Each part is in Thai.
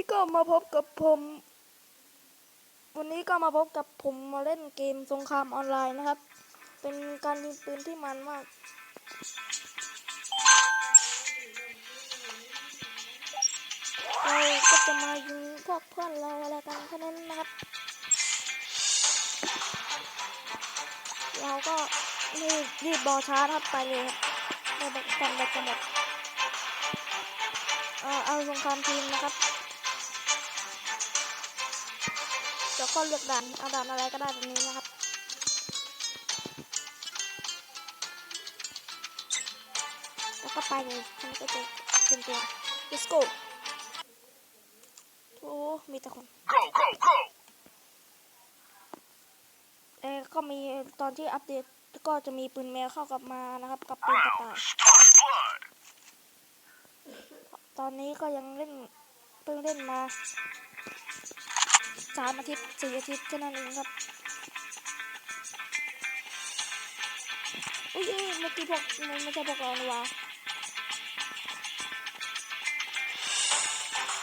นี่ก็มาพบกับผม วันนี้ก็มาพบกับผมมาเล่นเกมสงครามออนไลน์นะครับ เป็นการยิงปืนที่มันมาก เราก็จะมายิงพวกเพื่อนเราอะไรกันแค่นั้นนะครับ เราก็รีบรีบบอช้าครับไปเลยครับไม่ต้องกันไปจะหมดเอาสงครามทีมนะครับ เดี๋ยวก็เลือกด่านเอาด่านอะไรก็ได้ตรงนี้นะครับแล้วก็ไปเลยมันก็จะเป็นตัว let's go โอ้มีแต่คน Go, go, go! เอ้ก็มีตอนที่อัปเดตก็จะมีปืนแมวเข้ากลับมานะครับ กับปืนกระต่าย Round start blood. ตอนนี้ก็ยังเล่นเพิ่งเล่นมา สามอาทิตย์สี่อาทิตย์แค่นั้นเองครับอุ้ยเมื่อกี้พวกมันไม่ใช่พวกเรานี่หวะ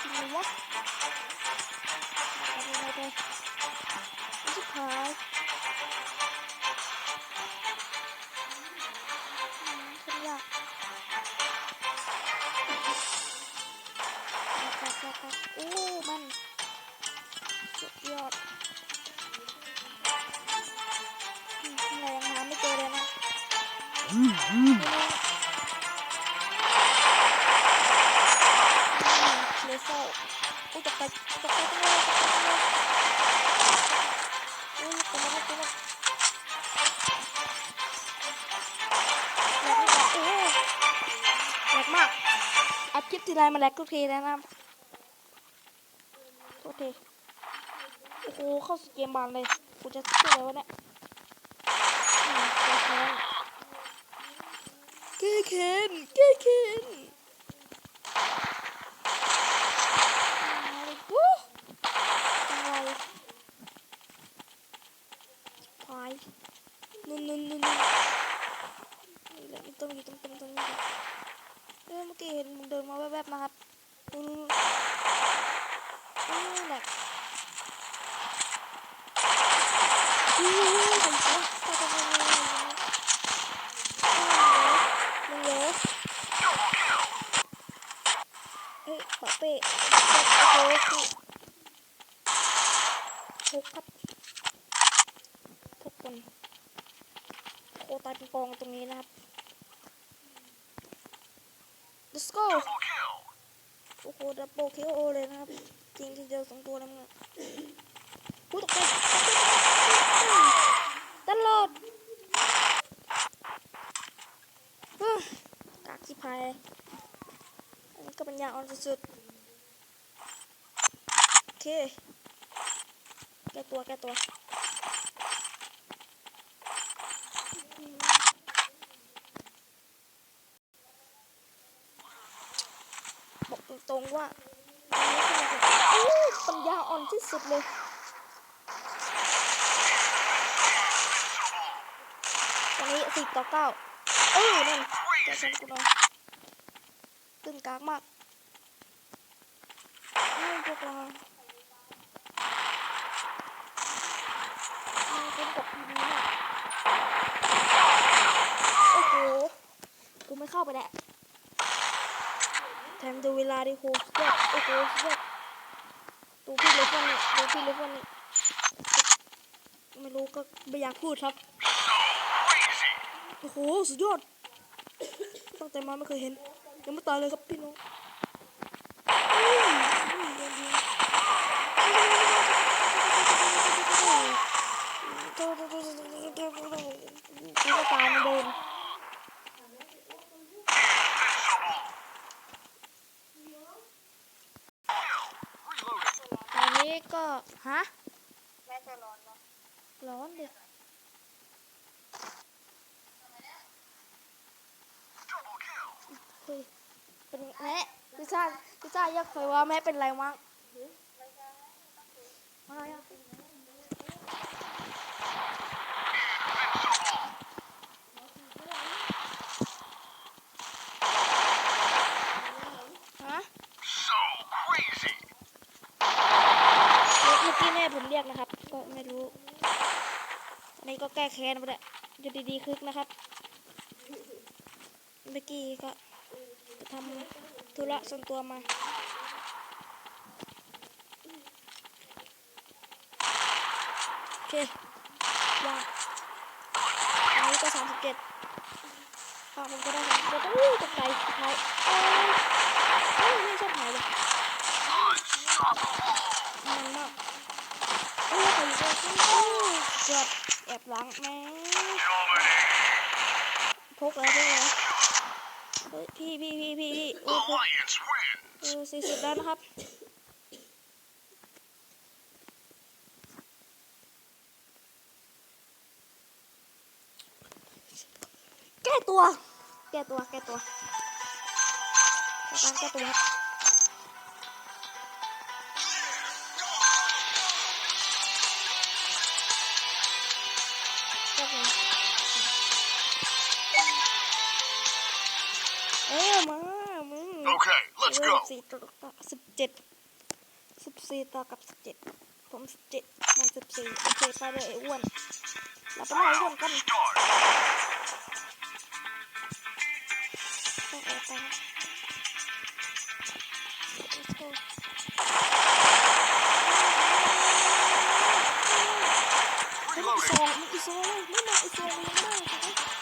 จริงวะ ตกตกตกใจจังเลยอุ้ยตัวมันตัวมันแรงมากโอ้แรงมากอัดคลิปทีไรมันแรงทุกทีเลยนะโทษทีโอ้โหเข้าสเกมบานเลยกูจะสู้เลยวะเนี่ยอืมแกแค้นแกแค้นแกแค้นอะไรกูจังไรพายนุ่นนุ่นนุ่นนุ่นนี่แหละมันต้องอยู่ตรงตรงตรงนี้แหละเออเมื่อกี้เห็นมึงเดินมาแวบๆนะครับนุ่นนุ่นนุ่นนี่แหละ อุ้ยผมเสียไปไปไปไปมึงเยอะเฮ้ยปะเป้โอ้โหคือทุกครับทุกคนโคตายเป็นกองตรงนี้นะครับ let's go โอ้โหดับเบิลคิวโอเลยนะครับ จริงทีเดียวสองตัวแล้วมึงอะพูดตกใจตลอดเฮ้ยกากที่พายอันนี้ก็เป็นยาอ่อนสุดๆโอเคแก้ตัวแก้ตัว บอก ตรงว่าอันนี้คือแบบอู้ปัญญาอ่อนที่สุดเลยตอนนี้สิบต่อเก้าเออนั่นแกฉันกูหน่อยตึงกากมากนี่พวกเรานี่เป็นกับทีวีมากโอ้โห กูไม่เข้าไปแหละ มดูเวลาดิโหสุดยอดโอ้โหสุดยอดดูพี่เลฟอนนี่ดูพี่เลฟอนนี่ไม่รู้ก็ไม่อยากพูดครับโอ้โหสุดยอดตั้งแต่มาไม่เคยเห็นยังไม่ตายเลยครับพี่น้องอุ้ยอุ้ยโดนยิงกูก็ตายเหมือนเดิม ตอนนี้ก็ ฮะแม่จะร้อนเนาะร้อนเด็ก Double kill. เฮ้ยเป็นแม่พิซซ่าพิซซ่าอยากเคยว่าแม่เป็นไรมั้งอะไรอะฮะ So crazy. รียกนะครับ ก็ไม่รู้อันนี้ ก็แก้แค้นไปแหละอยู่ดีๆคึกนะครับ เมื่อกี้ก็ทำธุระส่วนตัวมาโอเควางอันนี้ก็สามสิบเจ็ดฝั่งผมก็ได้สามสิบเจ็ดโอ้ตกใจหายโอ้ยโอ้ยไม่ชอบหายเลยมันมากโอ้ยใครอยู่ตรงนี้โอ้ยเกือบ แอบหลังแม่พกแล้วพกแล้วเฮ้ยพี่พี่พี่พี่พี่โอ้ยพก Alliance win. เออสี่สิบแล้วนะครับแก้ตัว แก้ตัว แก้ตัวการแก้ตัวครับ Okay, let's เริ่ go. มสี่ต่อสิบเจ็ดสิบสี่ต่อกับสิบเจ็ดผมสิบเจ็ดมันสิบสี่โอเคไปเลยไอ้อ้วนเราไปไล่อ้วนกัน Start. ต้องแอบไปครับ Let's go เฮ้ยมันอี Reloading. ซองมันอีซองเลยไม่มาอีซองเลยไม่ได้ครับไม่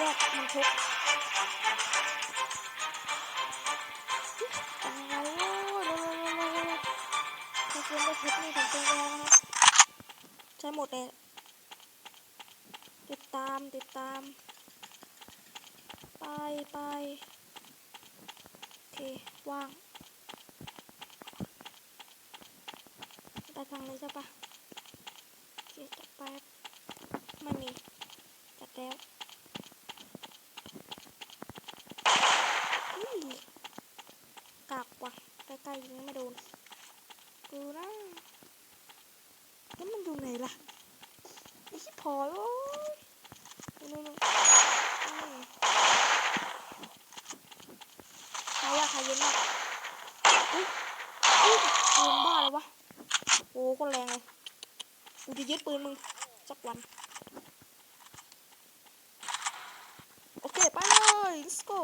ยอดมันทุกเลยโอ้ยเร็วๆๆๆๆถ้าเกินได้เพชรนี่ผมเป็นแล้วนะใช้หมดเลยติดตามติดตาม ไปไปโอเค ว่างไปทางนี้ใช่ปะโอเคจัดไป ไม่มี จัดแล้วอุ้ยกากว่ะใกล้ๆยิงไม่โดน ดูนะแล้วมันอยู่ไหนล่ะไอ้ชิบพอยโอ้ยนู่นๆๆอืมใครอะใครเย็นมากเฮ้ยเฮ้ย ปืนบ้าเลยวะ โอ้คนแรงเลย กูจะยึดปืนมึงสักวัน โอเค ไปเลย let's go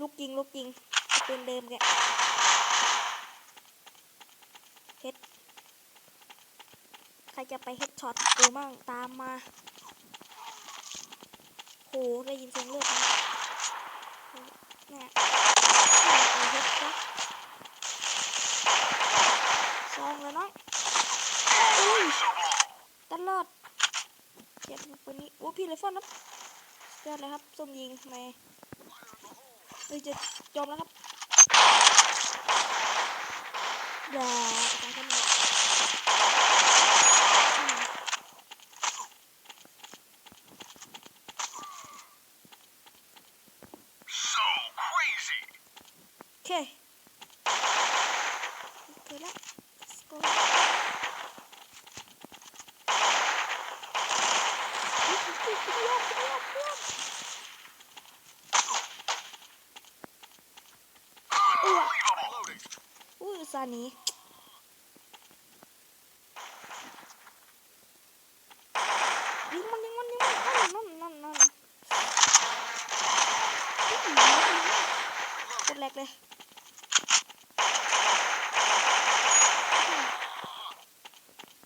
ลูกยิง ลูกยิงปืนเดิมแกเฮ็ด ใครจะไปเฮ็ดช็อตกูมั่งตามมา โหได้ยินเสียงเลือดไหมเนี่ยอ้เฮ็ดนะซองเลยน้องอุ้ยตลอดเจ็บปืนนี้โอ้พี่เลยฟอนครับสุดยอดเลยครับส้มยิงในเฮ้ยจะยอมแล้วครับอย่าไปกันหมดอืม So crazy. โอเคโอเคแล้ว let's go เฮ้ยเฮ้ยเฮ้ยเฮ้ยเฮ้ยเฮ้ยเฮ้ยเอ้ย Reloading. อุ้ยอุตสานียิงมันยิงมันยิงมันนั่นนั่นนั่นนั่นอุ้ยหนีไม่ได้กดแรกเลย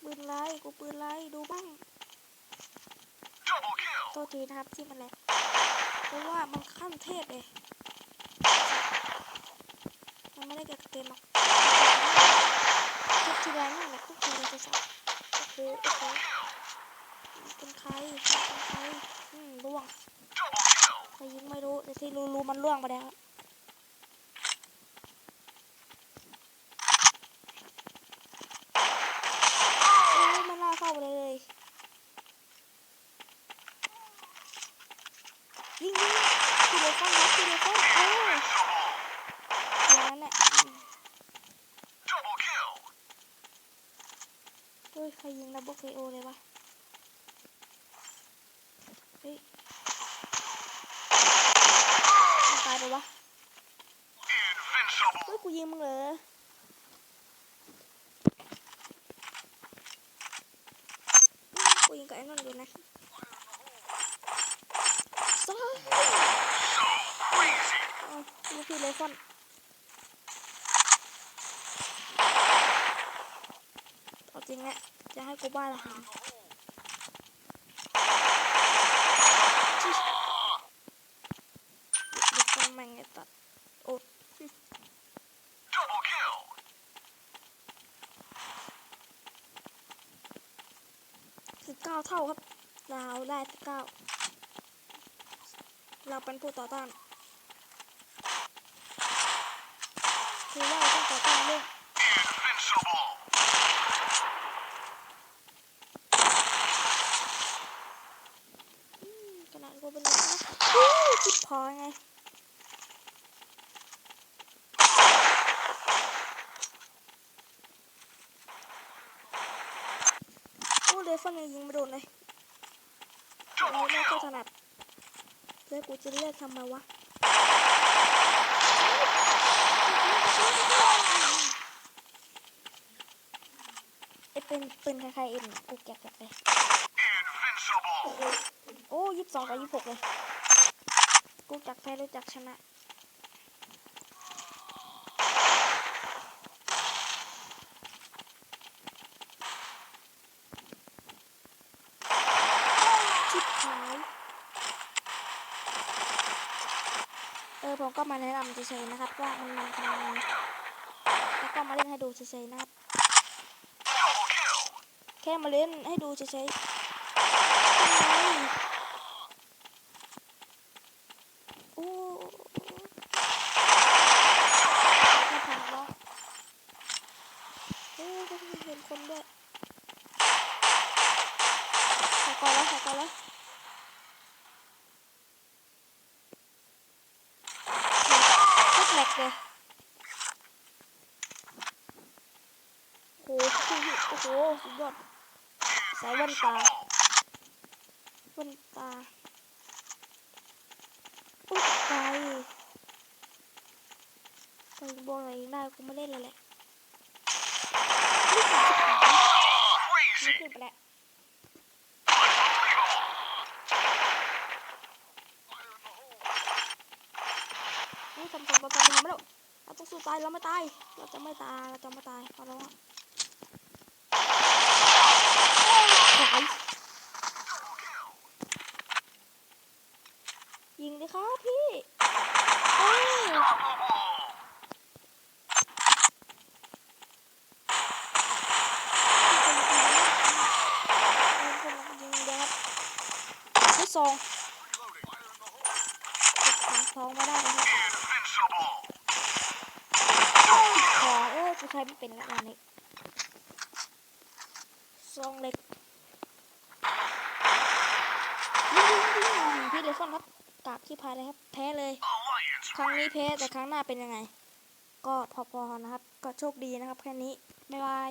ปืนไรกูปืนไรดูบ้างโทษทีนะครับที่มันแหลกเพราะว่ามันขั้นเทพเลยมันไม่ได้เกี่ยวกับเกมหรอก ทุกทีแรงนี่แหละทุกทีเราจะสอบโอ้โหโอ้โหเป็นใครเป็นใครอืมล่วงใครยิงไม่รู้แต่ที่รู้รู้มันล่วงไปแล้ว ยิงยิงทีเดียวฟันครับทีเดียวฟันเออ Invincible. อย่างนั้นแหละอืม Double kill. เฮ้ยใครยิงดั บเบิลเคโอเลยวะเฮ้ยมันตายไปวะ Invincible. เฮ้ยกูยิงมึงเหรออืมกูยิงกับไอ้นั่นดูนะซ้าย So crazy. เอาลูกพี่เลฟอนเอาจริงแหละ จะให้กูบ้าละหาชิเด็กคนแม่งไอ้ตัด โอ้สิบเก้าเท่าครับ เราได้สิบเก้าเราเป็นผู้ต่อต้านคือว่าเราต้องต่อต้านเรื่อง Invincible. อืมขนาดกูเป็นเด็กนะอู้ชิบพ อไงโอ้เลฟอนยังยิงไม่โดนเลยเรา Double ไม่ค่อยถนัดแล้วกูจะเลือกทำไมวะไอเป็นปืนคล้ายๆเอ็มกูแกะแกะเลยโอ้ยี่สิบสองกับยี่สิบหกเลย กูจักแพ้รู้จักชนะ ชิบหายเออผมก็มาแนะนำเฉยๆนะครับ ว่ามันมันทำยังไงแล้วก็มาเล่นให้ดูเฉยๆนะครับ แค่มาเล่นให้ดูเฉยๆทำไม โอ้ไม่ผ่านแล้วโอ้ก็เห็นคนด้วยขอกอนแล้วขอกอนแล้วโคตรแหลกเลยโอ้โหโอ้โหสุดยอดส่แว่นตาว่นตา ไกลไปบอลอะไรอีกได้กูไม่เล่นเลยแหละนี่ขาชิบหายไม่ Crazy. ขึ้นไปแล้วนี่ทำทำประกันทำไม่ได้เราต้องสู้ตายเราไม่ตาย เราจะไม่ตาย เราจะไม่ตายขอร้องอะขาย ยิงดิครับพี่เอ้ย Unstoppable. ยิงเลยครับลูกซอง Reloading. เก็บของทองมาได้นะครับของเออกูใช้ไม่เป็นละอันนี้ซองเล็กยิงยิงยิงพี่เลฟอนครับ กากที่พายเลยครับ แพ้เลย ครั้งนี้แพ้แต่ครั้งหน้าเป็นยังไง ก็พอๆนะครับ ก็โชคดีนะครับแค่นี้ บ๊ายบาย